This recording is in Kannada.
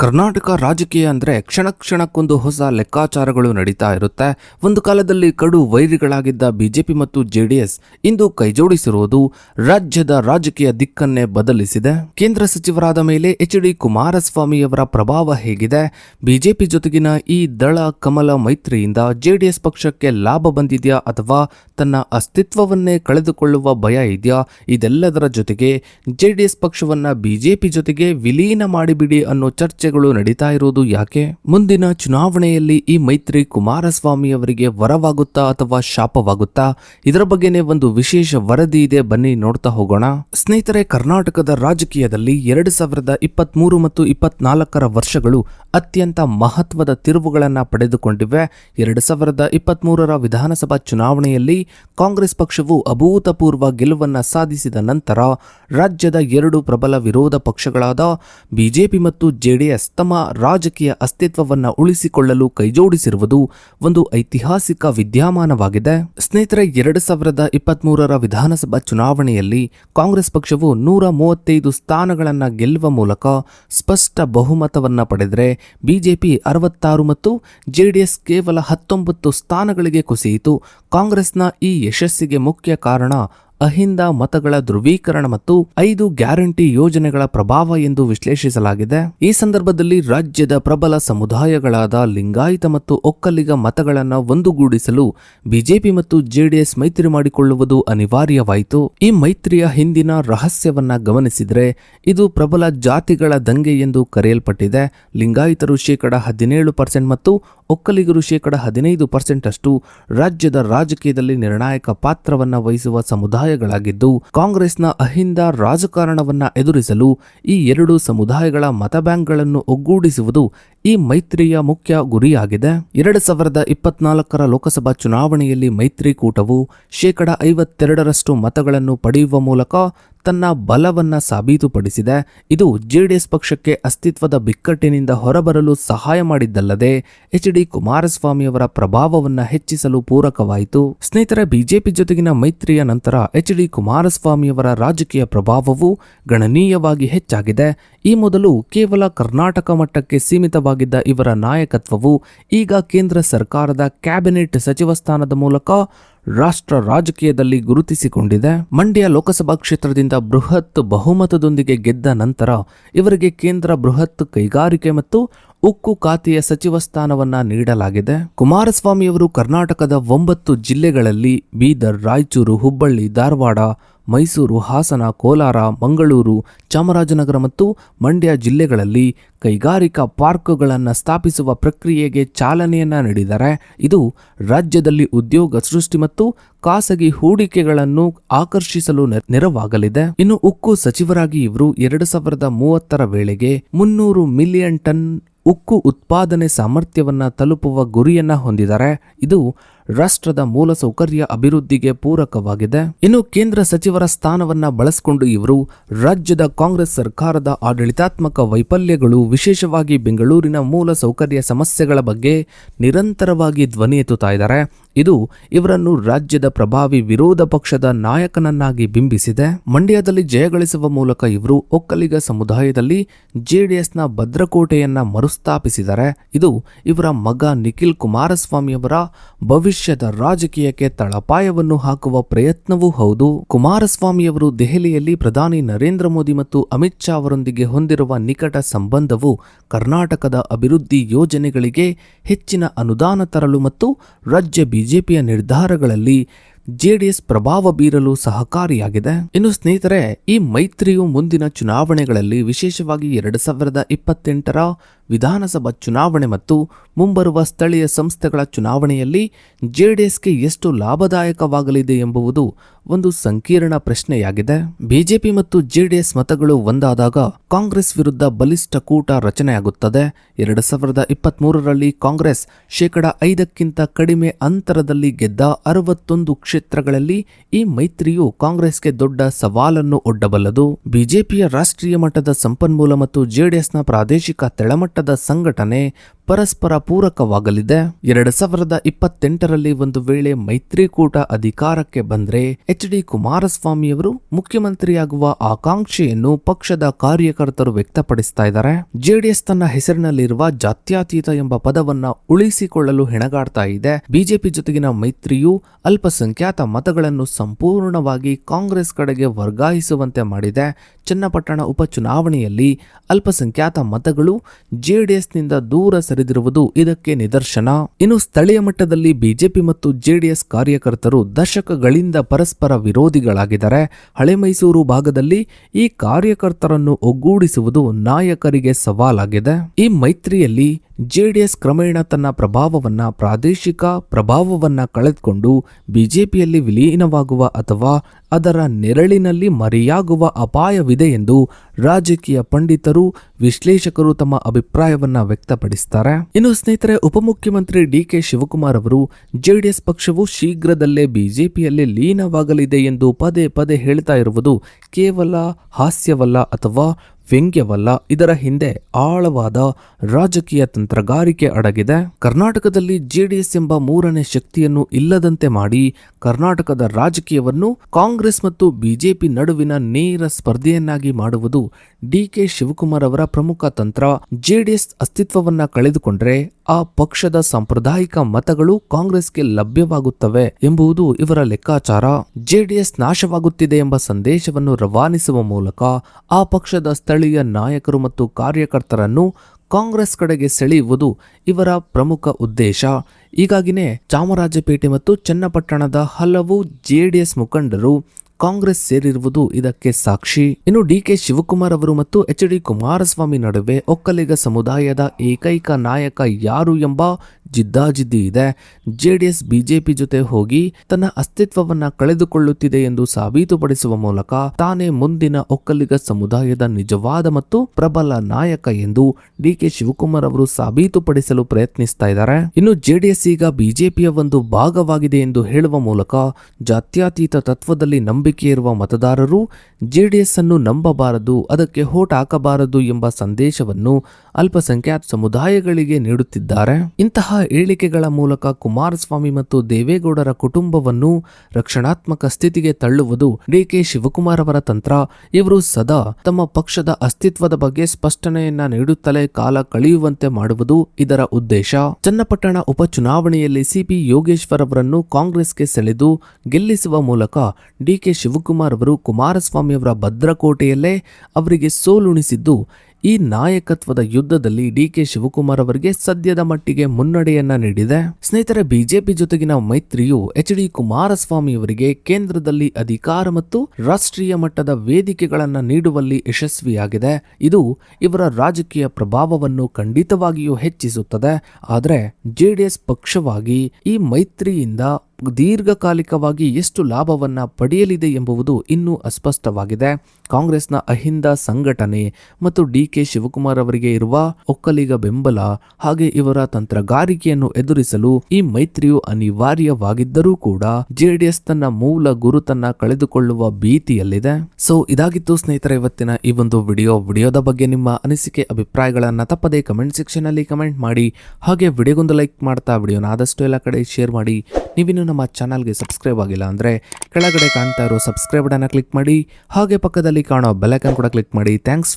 ಕರ್ನಾಟಕ ರಾಜಕೀಯ ಅಂದರೆ ಕ್ಷಣ ಕ್ಷಣಕ್ಕೊಂದು ಹೊಸ ಲೆಕ್ಕಾಚಾರಗಳು ನಡೀತಾ ಇರುತ್ತೆ. ಒಂದು ಕಾಲದಲ್ಲಿ ಕಡು ವೈರಿಗಳಾಗಿದ್ದ ಬಿಜೆಪಿ ಮತ್ತು ಜೆಡಿಎಸ್ ಇಂದು ಕೈಜೋಡಿಸಿರುವುದು ರಾಜ್ಯದ ರಾಜಕೀಯ ದಿಕ್ಕನ್ನೇ ಬದಲಿಸಿದೆ. ಕೇಂದ್ರ ಸಚಿವರಾದ ಮೇಲೆ ಎಚ್ ಡಿ ಕುಮಾರಸ್ವಾಮಿಯವರ ಪ್ರಭಾವ ಹೇಗಿದೆ? ಬಿಜೆಪಿ ಜೊತೆಗಿನ ಈ ದಳ ಕಮಲ ಮೈತ್ರಿಯಿಂದ ಜೆಡಿಎಸ್ ಪಕ್ಷಕ್ಕೆ ಲಾಭ ಬಂದಿದೆಯಾ ಅಥವಾ ತನ್ನ ಅಸ್ತಿತ್ವವನ್ನೇ ಕಳೆದುಕೊಳ್ಳುವ ಭಯ ಇದೆಯಾ? ಇದೆಲ್ಲದರ ಜೊತೆಗೆ ಜೆಡಿಎಸ್ ಪಕ್ಷವನ್ನು ಬಿಜೆಪಿ ಜೊತೆಗೆ ವಿಲೀನ ಮಾಡಿಬಿಡಿ ಅನ್ನೋ ಚರ್ಚೆಗಳು ನಡೀತಾ ಇರುವುದು ಯಾಕೆ? ಮುಂದಿನ ಚುನಾವಣೆಯಲ್ಲಿ ಈ ಮೈತ್ರಿ ಕುಮಾರಸ್ವಾಮಿ ಅವರಿಗೆ ವರವಾಗುತ್ತಾ ಅಥವಾ ಶಾಪವಾಗುತ್ತಾ? ಇದರ ಬಗ್ಗೆನೇ ಒಂದು ವಿಶೇಷ ವರದಿ ಇದೆ, ಬನ್ನಿ ನೋಡ್ತಾ ಹೋಗೋಣ. ಸ್ನೇಹಿತರೆ, ಕರ್ನಾಟಕದ ರಾಜಕೀಯದಲ್ಲಿ ಎರಡು ಸಾವಿರದ ಇಪ್ಪತ್ಮೂರು ಮತ್ತು ಇಪ್ಪತ್ನಾಲ್ಕರ ವರ್ಷಗಳು ಅತ್ಯಂತ ಮಹತ್ವದ ತಿರುವುಗಳನ್ನು ಪಡೆದುಕೊಂಡಿವೆ. ಎರಡು ಸಾವಿರದ ಇಪ್ಪತ್ಮೂರರ ವಿಧಾನಸಭಾ ಚುನಾವಣೆಯಲ್ಲಿ ಕಾಂಗ್ರೆಸ್ ಪಕ್ಷವು ಅಭೂತಪೂರ್ವ ಗೆಲುವನ್ನ ಸಾಧಿಸಿದ ನಂತರ ರಾಜ್ಯದ ಎರಡು ಪ್ರಬಲ ವಿರೋಧ ಪಕ್ಷಗಳಾದ ಬಿಜೆಪಿ ಮತ್ತು ಜೆಡಿಎಸ್ ತಮ್ಮ ರಾಜಕೀಯ ಅಸ್ತಿತ್ವವನ್ನು ಉಳಿಸಿಕೊಳ್ಳಲು ಕೈಜೋಡಿಸಿರುವುದು ಒಂದು ಐತಿಹಾಸಿಕ ವಿದ್ಯಮಾನವಾಗಿದೆ. ಸ್ನೇಹಿತರೆ, ಎರಡು ಸಾವಿರದ ಇಪ್ಪತ್ಮೂರರ ವಿಧಾನಸಭಾ ಚುನಾವಣೆಯಲ್ಲಿ ಕಾಂಗ್ರೆಸ್ ಪಕ್ಷವು ನೂರ ಮೂವತ್ತೈದು ಸ್ಥಾನಗಳನ್ನು ಗೆಲ್ಲುವ ಮೂಲಕ ಸ್ಪಷ್ಟ ಬಹುಮತವನ್ನು ಪಡೆದರೆ ಬಿಜೆಪಿ ಅರವತ್ತಾರು ಮತ್ತು ಜೆಡಿಎಸ್ ಕೇವಲ ಹತ್ತೊಂಬತ್ತು ಸ್ಥಾನಗಳಿಗೆ ಕುಸಿಯಿತು. ಕಾಂಗ್ರೆಸ್ನ ಈ ಯಶಸ್ಸಿಗೆ ಮುಖ್ಯ ಕಾರಣ ಅಹಿಂದ ಮತಗಳ ಧ್ರುವೀಕರಣ ಮತ್ತು ಐದು ಗ್ಯಾರಂಟಿ ಯೋಜನೆಗಳ ಪ್ರಭಾವ ಎಂದು ವಿಶ್ಲೇಷಿಸಲಾಗಿದೆ. ಈ ಸಂದರ್ಭದಲ್ಲಿ ರಾಜ್ಯದ ಪ್ರಬಲ ಸಮುದಾಯಗಳಾದ ಲಿಂಗಾಯತ ಮತ್ತು ಒಕ್ಕಲಿಗ ಮತಗಳನ್ನು ಒಂದುಗೂಡಿಸಲು ಬಿಜೆಪಿ ಮತ್ತು ಜೆಡಿಎಸ್ ಮೈತ್ರಿ ಮಾಡಿಕೊಳ್ಳುವುದು ಅನಿವಾರ್ಯವಾಯಿತು. ಈ ಮೈತ್ರಿಯ ಹಿಂದಿನ ರಹಸ್ಯವನ್ನ ಗಮನಿಸಿದರೆ ಇದು ಪ್ರಬಲ ಜಾತಿಗಳ ದಂಗೆ ಎಂದು ಕರೆಯಲ್ಪಟ್ಟಿದೆ. ಲಿಂಗಾಯತರು ಶೇಕಡ ಹದಿನೇಳು ಪರ್ಸೆಂಟ್ ಮತ್ತು ಒಕ್ಕಲಿಗರು ಶೇಕಡ ಹದಿನೈದು ಪರ್ಸೆಂಟ್ ಅಷ್ಟು ರಾಜ್ಯದ ರಾಜಕೀಯದಲ್ಲಿ ನಿರ್ಣಾಯಕ ಪಾತ್ರವನ್ನ ವಹಿಸುವ ಸಮುದಾಯಗಳಾಗಿದ್ದು, ಕಾಂಗ್ರೆಸ್ನ ಅಹಿಂದ ರಾಜಕಾರಣವನ್ನ ಎದುರಿಸಲು ಈ ಎರಡು ಸಮುದಾಯಗಳ ಮತಬ್ಯಾಂಕ್ಗಳನ್ನು ಒಗ್ಗೂಡಿಸುವುದು ಈ ಮೈತ್ರಿಯ ಮುಖ್ಯ ಗುರಿಯಾಗಿದೆ. ಎರಡು ಸಾವಿರದ ಇಪ್ಪತ್ನಾಲ್ಕರ ಲೋಕಸಭಾ ಚುನಾವಣೆಯಲ್ಲಿ ಮೈತ್ರಿಕೂಟವು ಶೇಕಡ ಐವತ್ತೆರಡರಷ್ಟು ಮತಗಳನ್ನು ಪಡೆಯುವ ಮೂಲಕ ತನ್ನ ಬಲವನ್ನ ಸಾಬೀತುಪಡಿಸಿದೆ. ಇದು ಜೆಡಿಎಸ್ ಪಕ್ಷಕ್ಕೆ ಅಸ್ತಿತ್ವದ ಬಿಕ್ಕಟ್ಟಿನಿಂದ ಹೊರಬರಲು ಸಹಾಯ ಮಾಡಿದ್ದಲ್ಲದೆ, ಎಚ್ ಡಿ ಕುಮಾರಸ್ವಾಮಿಯವರ ಪ್ರಭಾವವನ್ನು ಹೆಚ್ಚಿಸಲು ಪೂರಕವಾಯಿತು. ಸ್ನೇಹಿತರ, ಬಿಜೆಪಿ ಜೊತೆಗಿನ ಮೈತ್ರಿಯ ನಂತರ ಎಚ್ ಡಿ ಕುಮಾರಸ್ವಾಮಿಯವರ ರಾಜಕೀಯ ಪ್ರಭಾವವು ಗಣನೀಯವಾಗಿ ಹೆಚ್ಚಾಗಿದೆ. ಈ ಮೊದಲು ಕೇವಲ ಕರ್ನಾಟಕ ಮಟ್ಟಕ್ಕೆ ಸೀಮಿತವಾಗಿದ್ದ ಇವರ ನಾಯಕತ್ವವು ಈಗ ಕೇಂದ್ರ ಸರ್ಕಾರದ ಕ್ಯಾಬಿನೆಟ್ ಸಚಿವ ಸ್ಥಾನದ ಮೂಲಕ ರಾಷ್ಟ್ರ ರಾಜಕೀಯದಲ್ಲಿ ಗುರುತಿಸಿಕೊಂಡಿದೆ. ಮಂಡ್ಯ ಲೋಕಸಭಾ ಕ್ಷೇತ್ರದಿಂದ ಬೃಹತ್ ಬಹುಮತದೊಂದಿಗೆ ಗೆದ್ದ ನಂತರ ಇವರಿಗೆ ಕೇಂದ್ರ ಬೃಹತ್ ಕೈಗಾರಿಕೆ ಮತ್ತು ಉಕ್ಕು ಖಾತೆಯ ಸಚಿವ ಸ್ಥಾನವನ್ನ ನೀಡಲಾಗಿದೆ. ಕುಮಾರಸ್ವಾಮಿಯವರು ಕರ್ನಾಟಕದ ಒಂಬತ್ತು ಜಿಲ್ಲೆಗಳಲ್ಲಿ ಬೀದರ್, ರಾಯಚೂರು, ಹುಬ್ಬಳ್ಳಿ, ಧಾರವಾಡ ಮೈಸೂರು, ಹಾಸನ, ಕೋಲಾರ, ಮಂಗಳೂರು, ಚಾಮರಾಜನಗರ ಮತ್ತು ಮಂಡ್ಯ ಜಿಲ್ಲೆಗಳಲ್ಲಿ ಕೈಗಾರಿಕಾ ಪಾರ್ಕ್ಗಳನ್ನು ಸ್ಥಾಪಿಸುವ ಪ್ರಕ್ರಿಯೆಗೆ ಚಾಲನೆಯನ್ನ ನೀಡಿದರೆ ಇದು ರಾಜ್ಯದಲ್ಲಿ ಉದ್ಯೋಗ ಸೃಷ್ಟಿ ಮತ್ತು ಖಾಸಗಿ ಹೂಡಿಕೆಗಳನ್ನು ಆಕರ್ಷಿಸಲು ನೆರವಾಗಲಿದೆ. ಇನ್ನು ಉಕ್ಕು ಸಚಿವರಾಗಿ ಇವರು ಎರಡು ಸಾವಿರದ ಮೂವತ್ತರ ವೇಳೆಗೆ ಮುನ್ನೂರು ಮಿಲಿಯನ್ ಟನ್ ಉಕ್ಕು ಉತ್ಪಾದನೆ ಸಾಮರ್ಥ್ಯವನ್ನು ತಲುಪುವ ಗುರಿಯನ್ನು ಹೊಂದಿದ್ದಾರೆ ಇದು ರಾಷ್ಟ್ರದ ಮೂಲಸೌಕರ್ಯ ಅಭಿವೃದ್ಧಿಗೆ ಪೂರಕವಾಗಿದೆ. ಇನ್ನು ಕೇಂದ್ರ ಸಚಿವರ ಸ್ಥಾನವನ್ನ ಬಳಸಿಕೊಂಡು ಇವರು ರಾಜ್ಯದ ಕಾಂಗ್ರೆಸ್ ಸರ್ಕಾರದ ಆಡಳಿತಾತ್ಮಕ ವೈಫಲ್ಯಗಳು, ವಿಶೇಷವಾಗಿ ಬೆಂಗಳೂರಿನ ಮೂಲ ಸೌಕರ್ಯ ಸಮಸ್ಯೆಗಳ ಬಗ್ಗೆ ನಿರಂತರವಾಗಿ ಧ್ವನಿ ಎತ್ತುತ್ತಾ ಇದ್ದಾರೆ. ಇದು ಇವರನ್ನು ರಾಜ್ಯದ ಪ್ರಭಾವಿ ವಿರೋಧ ಪಕ್ಷದ ನಾಯಕನನ್ನಾಗಿ ಬಿಂಬಿಸಿದೆ. ಮಂಡ್ಯದಲ್ಲಿ ಜಯಗಳಿಸುವ ಮೂಲಕ ಇವರು ಒಕ್ಕಲಿಗ ಸಮುದಾಯದಲ್ಲಿ ಜೆಡಿಎಸ್ನ ಭದ್ರಕೋಟೆಯನ್ನ ಮರುಸ್ಥಾಪಿಸಿದ್ದಾರೆ. ಇದು ಇವರ ಮಗ ನಿಖಿಲ್ ಕುಮಾರಸ್ವಾಮಿಯವರ ಭವಿಷ್ಯದ ರಾಜಕೀಯಕ್ಕೆ ತಳಪಾಯವನ್ನು ಹಾಕುವ ಪ್ರಯತ್ನವೂ ಹೌದು. ಕುಮಾರಸ್ವಾಮಿಯವರು ದೆಹಲಿಯಲ್ಲಿ ಪ್ರಧಾನಿ ನರೇಂದ್ರ ಮೋದಿ ಮತ್ತು ಅಮಿತ್ ಶಾ ಅವರೊಂದಿಗೆ ಹೊಂದಿರುವ ನಿಕಟ ಸಂಬಂಧವು ಕರ್ನಾಟಕದ ಅಭಿವೃದ್ಧಿ ಯೋಜನೆಗಳಿಗೆ ಹೆಚ್ಚಿನ ಅನುದಾನ ತರಲು ಮತ್ತು ರಾಜ್ಯ ಬಿಜೆಪಿಯ ನಿರ್ಧಾರಗಳಲ್ಲಿ ಜೆಡಿಎಸ್ ಪ್ರಭಾವ ಬೀರಲು ಸಹಕಾರಿಯಾಗಿದೆ. ಇನ್ನು ಸ್ನೇಹಿತರೆ, ಈ ಮೈತ್ರಿಯು ಮುಂದಿನ ಚುನಾವಣೆಗಳಲ್ಲಿ ವಿಶೇಷವಾಗಿ ಎರಡು ಸಾವಿರದ ಇಪ್ಪತ್ತೆಂಟರ ವಿಧಾನಸಭಾ ಚುನಾವಣೆ ಮತ್ತು ಮುಂಬರುವ ಸ್ಥಳೀಯ ಸಂಸ್ಥೆಗಳ ಚುನಾವಣೆಯಲ್ಲಿ ಜೆಡಿಎಸ್ಗೆ ಎಷ್ಟು ಲಾಭದಾಯಕವಾಗಲಿದೆ ಎಂಬುದು ಒಂದು ಸಂಕೀರ್ಣ ಪ್ರಶ್ನೆಯಾಗಿದೆ. ಬಿಜೆಪಿ ಮತ್ತು ಜೆಡಿಎಸ್ ಮತಗಳು ಒಂದಾದಾಗ ಕಾಂಗ್ರೆಸ್ ವಿರುದ್ಧ ಬಲಿಷ್ಠ ಕೂಟ ರಚನೆಯಾಗುತ್ತದೆ. ಎರಡು ಸಾವಿರದ ಇಪ್ಪತ್ಮೂರರಲ್ಲಿ ಕಾಂಗ್ರೆಸ್ ಶೇಕಡ ಐದಕ್ಕಿಂತ ಕಡಿಮೆ ಅಂತರದಲ್ಲಿ ಗೆದ್ದ ಅರವತ್ತೊಂದು ಕ್ಷೇತ್ರ ಕ್ಷೇತ್ರಗಳಲ್ಲಿ ಈ ಮೈತ್ರಿಯು ಕಾಂಗ್ರೆಸ್ಗೆ ದೊಡ್ಡ ಸವಾಲನ್ನು ಒಡ್ಡಬಲ್ಲದು. ಬಿಜೆಪಿಯ ರಾಷ್ಟ್ರೀಯ ಮಟ್ಟದ ಸಂಪನ್ಮೂಲ ಮತ್ತು ಜೆಡಿಎಸ್ನ ಪ್ರಾದೇಶಿಕ ತೆಳಮಟ್ಟದ ಸಂಘಟನೆ ಪರಸ್ಪರ ಪೂರಕವಾಗಲಿದೆ. ಎರಡು ಸಾವಿರದ ಇಪ್ಪತ್ತೆಂಟರಲ್ಲಿ ಒಂದು ವೇಳೆ ಮೈತ್ರಿಕೂಟ ಅಧಿಕಾರಕ್ಕೆ ಬಂದ್ರೆ ಎಚ್ ಡಿ ಕುಮಾರಸ್ವಾಮಿಯವರು ಮುಖ್ಯಮಂತ್ರಿಯಾಗುವ ಆಕಾಂಕ್ಷೆಯನ್ನು ಪಕ್ಷದ ಕಾರ್ಯಕರ್ತರು ವ್ಯಕ್ತಪಡಿಸ್ತಾ ಇದ್ದಾರೆ. ಜೆಡಿಎಸ್ ತನ್ನ ಹೆಸರಿನಲ್ಲಿರುವ ಜಾತ್ಯಾತೀತ ಎಂಬ ಪದವನ್ನ ಉಳಿಸಿಕೊಳ್ಳಲು ಹೆಣಗಾಡ್ತಾ ಇದೆ. ಬಿಜೆಪಿ ಜೊತೆಗಿನ ಮೈತ್ರಿಯು ಅಲ್ಪಸಂಖ್ಯಾತ ಮತಗಳನ್ನು ಸಂಪೂರ್ಣವಾಗಿ ಕಾಂಗ್ರೆಸ್ ಕಡೆಗೆ ವರ್ಗಾಯಿಸುವಂತೆ ಮಾಡಿದೆ ಚನ್ನಪಟ್ಟಣ ಉಪಚುನಾವಣೆಯಲ್ಲಿ ಅಲ್ಪಸಂಖ್ಯಾತ ಮತಗಳು ಜೆಡಿಎಸ್ನಿಂದ ದೂರ ಸರಿದಿರುವುದು ಇದಕ್ಕೆ ನಿದರ್ಶನ. ಇನ್ನು ಸ್ಥಳೀಯ ಮಟ್ಟದಲ್ಲಿ ಬಿಜೆಪಿ ಮತ್ತು ಜೆಡಿಎಸ್ ಕಾರ್ಯಕರ್ತರು ದಶಕಗಳಿಂದ ಪರಸ್ಪರ ವಿರೋಧಿಗಳಾಗಿದ್ದಾರೆ. ಹಳೆ ಮೈಸೂರು ಭಾಗದಲ್ಲಿ ಈ ಕಾರ್ಯಕರ್ತರನ್ನು ಒಗ್ಗೂಡಿಸುವುದು ನಾಯಕರಿಗೆ ಸವಾಲಾಗಿದೆ. ಈ ಮೈತ್ರಿಯಲ್ಲಿ ಜೆಡಿಎಸ್ ಕ್ರಮೇಣ ತನ್ನ ಪ್ರಭಾವವನ್ನು ಪ್ರಾದೇಶಿಕ ಪ್ರಭಾವವನ್ನು ಕಳೆದುಕೊಂಡು ಬಿಜೆಪಿಯಲ್ಲಿ ವಿಲೀನವಾಗುವ ಅಥವಾ ಅದರ ನೆರಳಿನಲ್ಲಿ ಮರೆಯಾಗುವ ಅಪಾಯವಿದೆ ಎಂದು ರಾಜಕೀಯ ಪಂಡಿತರು, ವಿಶ್ಲೇಷಕರು ತಮ್ಮ ಅಭಿಪ್ರಾಯವನ್ನ ವ್ಯಕ್ತಪಡಿಸುತ್ತಾರೆ ಇನ್ನು ಸ್ನೇಹಿತರೆ, ಉಪಮುಖ್ಯಮಂತ್ರಿ ಡಿ ಕೆ ಶಿವಕುಮಾರ್ ಅವರು ಜೆಡಿಎಸ್ ಪಕ್ಷವು ಶೀಘ್ರದಲ್ಲೇ ಬಿಜೆಪಿಯಲ್ಲಿ ಲೀನವಾಗಲಿದೆ ಎಂದು ಪದೇ ಪದೇ ಹೇಳ್ತಾ ಇರುವುದು ಕೇವಲ ಹಾಸ್ಯವಲ್ಲ ಅಥವಾ ವ್ಯಂಗ್ಯವಲ್ಲ. ಇದರ ಹಿಂದೆ ಆಳವಾದ ರಾಜಕೀಯ ತಂತ್ರಗಾರಿಕೆ ಅಡಗಿದೆ. ಕರ್ನಾಟಕದಲ್ಲಿ ಜೆಡಿಎಸ್ ಎಂಬ ಮೂರನೇ ಶಕ್ತಿಯನ್ನು ಇಲ್ಲದಂತೆ ಮಾಡಿ ಕರ್ನಾಟಕದ ರಾಜಕೀಯವನ್ನು ಕಾಂಗ್ರೆಸ್ ಮತ್ತು ಬಿಜೆಪಿ ನಡುವಿನ ನೇರ ಸ್ಪರ್ಧೆಯನ್ನಾಗಿ ಮಾಡುವುದು ಡಿಕೆ ಶಿವಕುಮಾರ್ ಅವರ ಪ್ರಮುಖ ತಂತ್ರ. ಜೆಡಿಎಸ್ ಅಸ್ತಿತ್ವವನ್ನ ಕಳೆದುಕೊಂಡರೆ ಆ ಪಕ್ಷದ ಸಾಂಪ್ರದಾಯಿಕ ಮತಗಳು ಕಾಂಗ್ರೆಸ್ಗೆ ಲಭ್ಯವಾಗುತ್ತವೆ ಎಂಬುದು ಇವರ ಲೆಕ್ಕಾಚಾರ. ಜೆಡಿಎಸ್ ನಾಶವಾಗುತ್ತಿದೆ ಎಂಬ ಸಂದೇಶವನ್ನು ರವಾನಿಸುವ ಮೂಲಕ ಆ ಪಕ್ಷದ ಸ್ಥಳೀಯ ನಾಯಕರು ಮತ್ತು ಕಾರ್ಯಕರ್ತರನ್ನು ಕಾಂಗ್ರೆಸ್ ಕಡೆಗೆ ಸೆಳೆಯುವುದು ಇವರ ಪ್ರಮುಖ ಉದ್ದೇಶ. ಹೀಗಾಗಿನೇ ಚಾಮರಾಜಪೇಟೆ ಮತ್ತು ಚನ್ನಪಟ್ಟಣದ ಹಲವು ಜೆಡಿಎಸ್ ಮುಖಂಡರು ಕಾಂಗ್ರೆಸ್ ಸೇರಿರುವುದು ಇದಕ್ಕೆ ಸಾಕ್ಷಿ. ಇನ್ನು ಡಿ ಕೆ ಶಿವಕುಮಾರ್ ಅವರು ಮತ್ತು ಎಚ್ ಡಿ ಕುಮಾರಸ್ವಾಮಿ ನಡುವೆ ಒಕ್ಕಲಿಗ ಸಮುದಾಯದ ಏಕೈಕ ನಾಯಕ ಯಾರು ಎಂಬ ಜಿದ್ದಾಜಿದ್ದಿ ಇದೆ. ಜೆಡಿಎಸ್, ಬಿಜೆಪಿ ಜೊತೆ ಹೋಗಿ ತನ್ನ ಅಸ್ತಿತ್ವವನ್ನ ಕಳೆದುಕೊಳ್ಳುತ್ತಿದೆ ಎಂದು ಸಾಬೀತುಪಡಿಸುವ ಮೂಲಕ ತಾನೇ ಮುಂದಿನ ಒಕ್ಕಲಿಗ ಸಮುದಾಯದ ನಿಜವಾದ ಮತ್ತು ಪ್ರಬಲ ನಾಯಕ ಎಂದು ಡಿ ಕೆ ಶಿವಕುಮಾರ್ ಅವರು ಸಾಬೀತುಪಡಿಸಲು ಪ್ರಯತ್ನಿಸ್ತಾ ಇದ್ದಾರೆ. ಇನ್ನು ಜೆಡಿಎಸ್ ಈಗ ಬಿಜೆಪಿಯ ಒಂದು ಭಾಗವಾಗಿದೆ ಎಂದು ಹೇಳುವ ಮೂಲಕ ಜಾತ್ಯತೀತ ತತ್ವದಲ್ಲಿ ನಂಬಿಕೆ ಇರುವ ಮತದಾರರು ಜೆಡಿಎಸ್ ಅನ್ನು ನಂಬಬಾರದು, ಅದಕ್ಕೆ ಹೋಟ್ ಹಾಕಬಾರದು ಎಂಬ ಸಂದೇಶವನ್ನು ಅಲ್ಪಸಂಖ್ಯಾತ ಸಮುದಾಯಗಳಿಗೆ ನೀಡುತ್ತಿದ್ದಾರೆ. ಇಂತಹ ಹೇಳಿಕೆಗಳ ಮೂಲಕ ಕುಮಾರಸ್ವಾಮಿ ಮತ್ತು ದೇವೇಗೌಡರ ಕುಟುಂಬವನ್ನು ರಕ್ಷಣಾತ್ಮಕ ಸ್ಥಿತಿಗೆ ತಳ್ಳುವುದು ಡಿಕೆ ಶಿವಕುಮಾರ್ ಅವರ ತಂತ್ರ. ಇವರು ಸದಾ ತಮ್ಮ ಪಕ್ಷದ ಅಸ್ತಿತ್ವದ ಬಗ್ಗೆ ಸ್ಪಷ್ಟನೆಯನ್ನ ನೀಡುತ್ತಲೇ ಕಾಲ ಕಳೆಯುವಂತೆ ಮಾಡುವುದು ಇದರ ಉದ್ದೇಶ. ಚನ್ನಪಟ್ಟಣ ಉಪಚುನಾವಣೆಯಲ್ಲಿ ಸಿಪಿ ಯೋಗೇಶ್ವರ್ ಅವರನ್ನು ಕಾಂಗ್ರೆಸ್ಗೆ ಸೆಳೆದು ಗೆಲ್ಲಿಸುವ ಮೂಲಕ ಡಿಕೆ ಶಿವಕುಮಾರ್ ಅವರು ಕುಮಾರಸ್ವಾಮಿ ಅವರ ಭದ್ರಕೋಟೆಯಲ್ಲೇ ಅವರಿಗೆ ಸೋಲುಣಿಸಿದ್ದು ಈ ನಾಯಕತ್ವದ ಯುದ್ಧದಲ್ಲಿ ಡಿ ಕೆ ಶಿವಕುಮಾರ್ ಅವರಿಗೆ ಸದ್ಯದ ಮಟ್ಟಿಗೆ ಮುನ್ನಡೆಯನ್ನ ನೀಡಿದೆ. ಸ್ನೇಹಿತರೆ, ಬಿಜೆಪಿ ಜೊತೆಗಿನ ಮೈತ್ರಿಯು ಎಚ್ ಡಿ ಕುಮಾರಸ್ವಾಮಿ ಅವರಿಗೆ ಕೇಂದ್ರದಲ್ಲಿ ಅಧಿಕಾರ ಮತ್ತು ರಾಷ್ಟ್ರೀಯ ಮಟ್ಟದ ವೇದಿಕೆಗಳನ್ನು ನೀಡುವಲ್ಲಿ ಯಶಸ್ವಿಯಾಗಿದೆ. ಇದು ಇವರ ರಾಜಕೀಯ ಪ್ರಭಾವವನ್ನು ಖಂಡಿತವಾಗಿಯೂ ಹೆಚ್ಚಿಸುತ್ತದೆ. ಆದರೆ ಜೆಡಿಎಸ್ ಪಕ್ಷವಾಗಿ ಈ ಮೈತ್ರಿಯಿಂದ ದೀರ್ಘಕಾಲಿಕವಾಗಿ ಎಷ್ಟು ಲಾಭವನ್ನ ಪಡೆಯಲಿದೆ ಎಂಬುವುದು ಇನ್ನೂ ಅಸ್ಪಷ್ಟವಾಗಿದೆ. ಕಾಂಗ್ರೆಸ್ನ ಅಹಿಂದ ಸಂಘಟನೆ ಮತ್ತು ಡಿ ಕೆ ಶಿವಕುಮಾರ್ ಅವರಿಗೆ ಇರುವ ಒಕ್ಕಲಿಗ ಬೆಂಬಲ ಹಾಗೆ ಇವರ ತಂತ್ರಗಾರಿಕೆಯನ್ನು ಎದುರಿಸಲು ಈ ಮೈತ್ರಿಯು ಅನಿವಾರ್ಯವಾಗಿದ್ದರೂ ಕೂಡ ಜೆಡಿಎಸ್ ತನ್ನ ಮೂಲ ಗುರುತನ್ನ ಕಳೆದುಕೊಳ್ಳುವ ಭೀತಿಯಲ್ಲಿದೆ. ಸೊ ಇದಾಗಿತ್ತು ಸ್ನೇಹಿತರೆ, ಇವತ್ತಿನ ಈ ಒಂದು ವಿಡಿಯೋ. ವಿಡಿಯೋದ ಬಗ್ಗೆ ನಿಮ್ಮ ಅನಿಸಿಕೆ, ಅಭಿಪ್ರಾಯಗಳನ್ನ ತಪ್ಪದೆ ಕಮೆಂಟ್ ಸೆಕ್ಷನ್ ಅಲ್ಲಿ ಕಮೆಂಟ್ ಮಾಡಿ. ಹಾಗೆ ವಿಡಿಯೋಗೊಂದು ಲೈಕ್ ಮಾಡ್ತಾ, ವಿಡಿಯೋನ ಆದಷ್ಟು ಎಲ್ಲ ಕಡೆ ಶೇರ್ ಮಾಡಿ. ನೀವಿನ್ನು ನಮ್ಮ ಚಾನಲ್ಗೆ ಸಬ್ಸ್ಕ್ರೈಬ್ ಆಗಿಲ್ಲ ಅಂದರೆ ಕೆಳಗಡೆ ಕಾಣ್ತಾ ಇರೋ ಸಬ್ಸ್ಕ್ರೈಬ್ ಬಟನ್ನ ಕ್ಲಿಕ್ ಮಾಡಿ, ಹಾಗೆ ಪಕ್ಕದಲ್ಲಿ ಕಾಣೋ ಬೆಲೈಕನ್ ಕೂಡ ಕ್ಲಿಕ್ ಮಾಡಿ. ಥ್ಯಾಂಕ್ಸ್